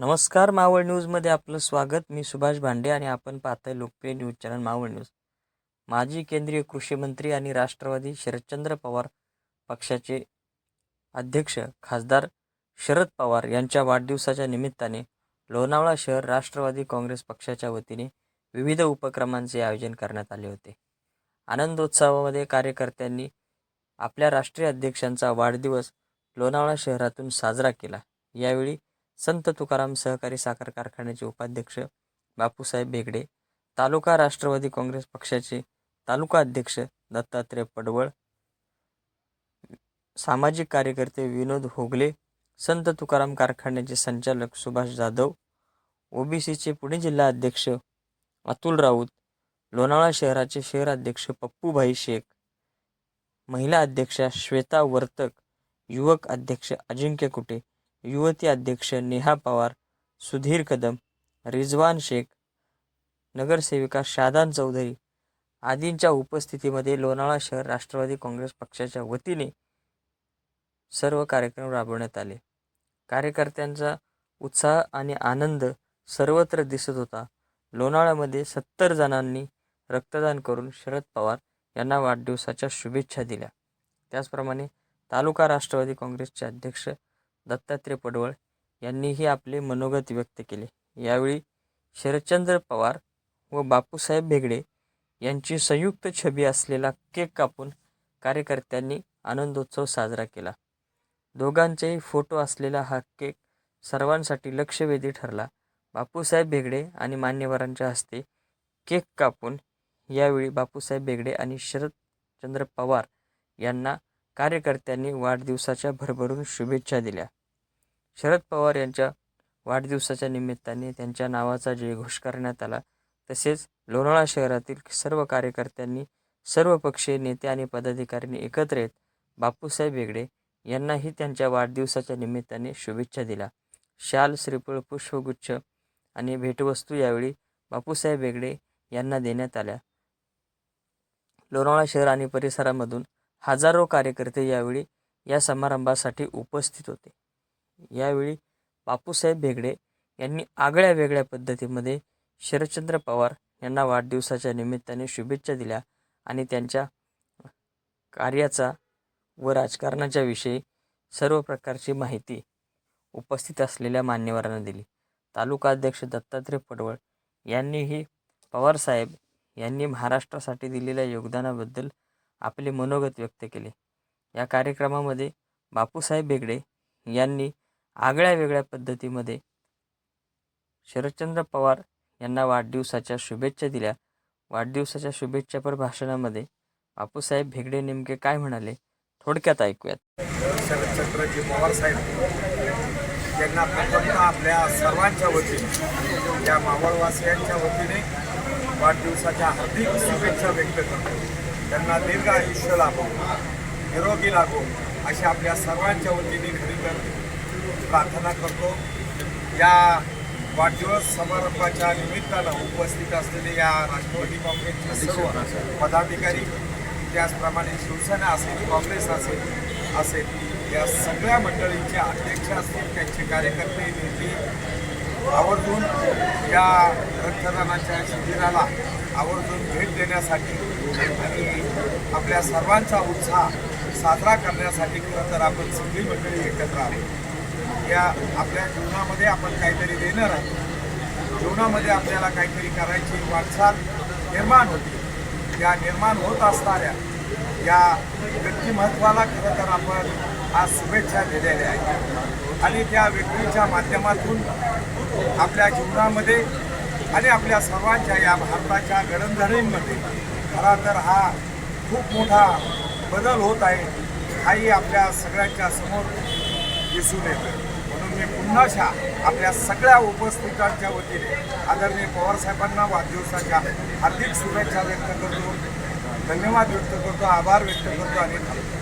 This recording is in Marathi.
नमस्कार मावळ न्यूजमध्ये आपलं स्वागत. मी सुभाष भांडे आणि आपण पाहताय लोकप्रिय न्यूज चॅनल मावळ न्यूज. माजी केंद्रीय कृषी मंत्री आणि राष्ट्रवादी शरदचंद्र पवार पक्षाचे अध्यक्ष खासदार शरद पवार यांच्या वाढदिवसाच्या निमित्ताने लोणावळा शहर राष्ट्रवादी काँग्रेस पक्षाच्या वतीने विविध उपक्रमांचे आयोजन करण्यात आले होते. आनंदोत्सवामध्ये कार्यकर्त्यांनी आपल्या राष्ट्रीय अध्यक्षांचा वाढदिवस लोणावळा शहरातून साजरा केला. यावेळी संत तुकाराम सहकारी साखर कारखान्याचे उपाध्यक्ष बापूसाहेब बेगडे तालुका राष्ट्रवादी काँग्रेस पक्षाचे तालुका अध्यक्ष दत्तात्रय पडवळ सामाजिक कार्यकर्ते विनोद होगले संत तुकाराम कारखान्याचे संचालक सुभाष जाधव ओबीसीचे पुणे जिल्हा अध्यक्ष अतुल राऊत लोणावळा शहराचे शहर अध्यक्ष पप्पूभाई शेख महिला अध्यक्षा श्वेता वर्तक युवक अध्यक्ष अजिंक्य कुटे युवती अध्यक्ष नेहा पवार सुधीर कदम रिजवान शेख नगरसेविका शादान चौधरी आदींच्या उपस्थितीमध्ये लोणावळा शहर राष्ट्रवादी काँग्रेस पक्षाच्या वतीने सर्व कार्यक्रम राबवण्यात आले. कार्यकर्त्यांचा उत्साह आणि आनंद सर्वत्र दिसत होता. लोणावळ्यामध्ये सत्तर जणांनी रक्तदान करून शरद पवार यांना वाढदिवसाच्या शुभेच्छा दिल्या. त्याचप्रमाणे तालुका राष्ट्रवादी काँग्रेसचे अध्यक्ष दत्तात्रय पडवळ यांनीही आपले मनोगत व्यक्त केले. यावेळी शरदचंद्र पवार व बापूसाहेब भेगडे यांची संयुक्त छबी असलेला केक कापून कार्यकर्त्यांनी आनंदोत्सव साजरा केला. दोघांचेही फोटो असलेला हा केक सर्वांसाठी लक्षवेधी ठरला. बापूसाहेब भेगडे आणि मान्यवरांच्या हस्ते केक कापून यावेळी बापूसाहेब बेगडे आणि शरदचंद्र पवार यांना कार्यकर्त्यांनी वाढदिवसाच्या भरभरून शुभेच्छा दिल्या. शरद पवार यांच्या वाढदिवसाच्या निमित्ताने त्यांच्या नावाचा जयघोष करण्यात आला. तसेच लोणावळा शहरातील सर्व कार्यकर्त्यांनी सर्व पक्षीय नेते आणि पदाधिकाऱ्यांनी एकत्र येत बापूसाहेब बेगडे यांनाही त्यांच्या वाढदिवसाच्या निमित्ताने शुभेच्छा दिल्या. शाल श्रीफळ पुष्पगुच्छ आणि भेटवस्तू यावेळी बापूसाहेब बेगडे यांना देण्यात आल्या. लोणावळा शहर आणि परिसरामधून हजारो कार्यकर्ते यावेळी या समारंभासाठी उपस्थित होते. यावेळी बापूसाहेब भेगडे यांनी आगळ्या वेगळ्या पद्धतीमध्ये शरदचंद्र पवार यांना वाढदिवसाच्या निमित्ताने शुभेच्छा दिल्या आणि त्यांच्या कार्याचा व राजकारणाच्या विषयी सर्व प्रकारची माहिती उपस्थित असलेल्या मान्यवरांना दिली. तालुका अध्यक्ष दत्तात्रय पडवळ यांनीही पवारसाहेब यांनी महाराष्ट्रासाठी दिलेल्या योगदानाबद्दल आपले मनोगत व्यक्त केले. या कार्यक्रमामध्ये बापूसाहेब बेगडे यांनी आगळ्या वेगळ्या पद्धतीमध्ये. शरदचंद्र पवार यांना वाढदिवसाच्या शुभेच्छा दिल्या. वाढदिवसाच्या शुभेच्छापर भाषणामध्ये बापूसाहेब भेगडे नेमके काय म्हणाले? थोडक्यात ऐकूयात. शरदचंद्रजी पवार साहेब यांना प्रथमतः आपल्या सर्वांच्या वतीने या मावळवासियांच्या वतीने वाढदिवसाच्या हार्दिक शुभेच्छा व्यक्त करतो. त्यांना दीर्घ आयुष्य लाभो निरोगी लागो अशा आपल्या सर्वांच्या वतीने खरी तर प्रार्थना करतो. या वाढदिवस समारंभाच्या निमित्तानं उपस्थित असलेले या राष्ट्रवादी काँग्रेसचे सर्व पदाधिकारी त्याचप्रमाणे शिवसेना असेल काँग्रेस असेल असेल या सगळ्या मंडळींचे अध्यक्ष असतील त्यांचे कार्यकर्ते नेते आवर्जून या रक्तदानाच्या शिबिराला आवर्जून भेट देण्यासाठी आणि आपल्या सर्वांचा उत्साह साजरा करण्यासाठी खरं तर आपण सगळी मंडळी एकत्र आलो या आपल्या जीवनामध्ये आपण काहीतरी देणार आहोत. जीवनामध्ये आपल्याला काहीतरी करायची वाटचाल निर्माण होती. या निर्माण होत असणाऱ्या या व्यक्तिमत्वाला खरं तर आपण आज शुभेच्छा दिलेल्या आहेत. आणि त्या व्यक्तीच्या माध्यमातून आपल्या जीवनामध्ये आणि आपल्या सर्वांच्या या भारताच्या घडणघडींमध्ये खरा तर हा खूप मोठा बदल होत आहे हाही आपल्या सगळ्यांच्या समोर दिसून येतो पुन्हाशा आपल्या सगळ्या उपस्थितांच्या वतीने आदरणीय पवारसाहेबांना वाढदिवसाच्या हार्दिक शुभेच्छा व्यक्त करतो. धन्यवाद व्यक्त करतो आभार व्यक्त करतो आणि थांबतो.